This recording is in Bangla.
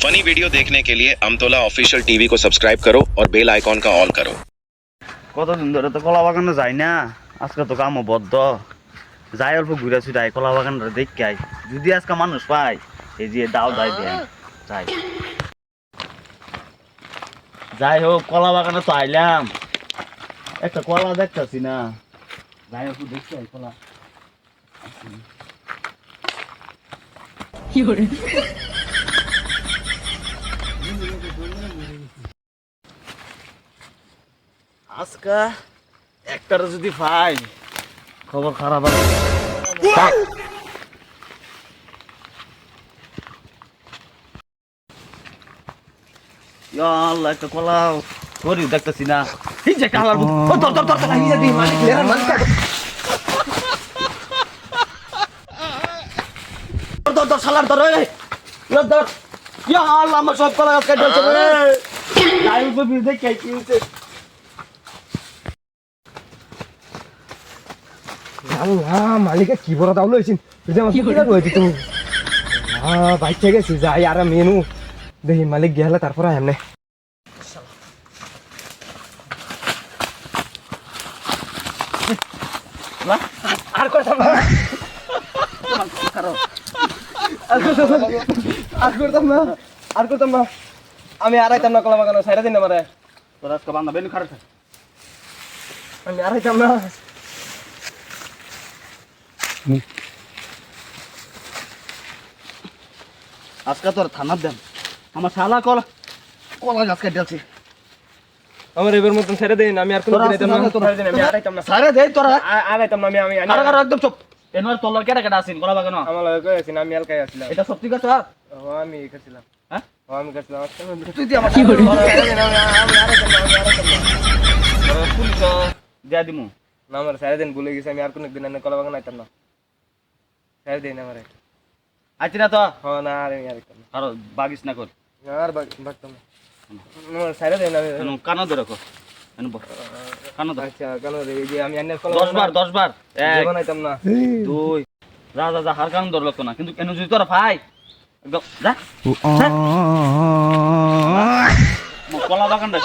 फनी वीडियो देखने के लिए अमतोला ऑफिशियल टीवी को सब्सक्राइब करो और बेल आइकॉन का ऑल करो কতদিন ধরে তো কলা বাগানে যাই না আজকে তো কামও বদ্ধ যাই অল্প ঘুরে ফিরাই কলা বাগানটা দেখে আই যদি আজকে মানুষ পাই এই যে দাও দাই দেন যাই যাই হোক কলা বাগানে তো আইলাম একটা কলা দেখতেছি না যাই হোক দেখছি আই কলা আজকা একটারে যদি পাই, খবর খারাপ আছে। একটা দেখতেছি না। এই যে কালার তোর এই যে দি ইয়া আল্লাহ আমার সব কলা গাছ কেটে চলে রে লাইভ উপর বিজে কে কি হইছে আল্লাহ মালিকে কি বড় দাউলো তুই আমার তুমি? বাইক থেকে গেছি যাই আর মেনু দেখি মালিক গেলে তারপরে এমনি আর আর করতাম না আর করতাম না। আমি না কলা বাগানো সাইডে দিন আমারে। তোর আজকে বান্ধা বেনু খারাপ আমি আর আইতাম না। আজকে তোর থানার দেন। আমার শালা কলা কলা গাছ কেটেছে আমার এবার মতন ছেড়ে দিন আমি আর কোনো দিন না। আমি না। দে তোরা না আমি আমি একদম চুপ। এনওয়ার তোলার কেটে কেটে আসিন কলা বাগানো আমার লগে কই আছি আমি এলকাই আছিলাম। এটা সত্যি কথা ও আমি খাচ্ছিলাম হ্যাঁ ও আমি খাচ্ছিলাম তুই দি আমার কি করি পুলিশ দিয়া দিমু। না আমার সারা দিন ভুলে গেছি আমি আর কোনো দিন কলা বাগান আইতাম না। সারা দিন আমার আইতি না তো হ্যাঁ না আর আমি আর আর বাগিস না কর আর ভাগতাম না আমার সারা দিন আমি এনু কানো ধরে কর এনু বস কানো ধর আচ্ছা কেন রে এই যে আমি আন্নের কলা দশ বার দশ বার। এক জীবন আইতাম না। দুই। যা যা যা হার কান লাগতো না কিন্তু কেন যদি তোরা ভাই একদম যা কলা বাগানটা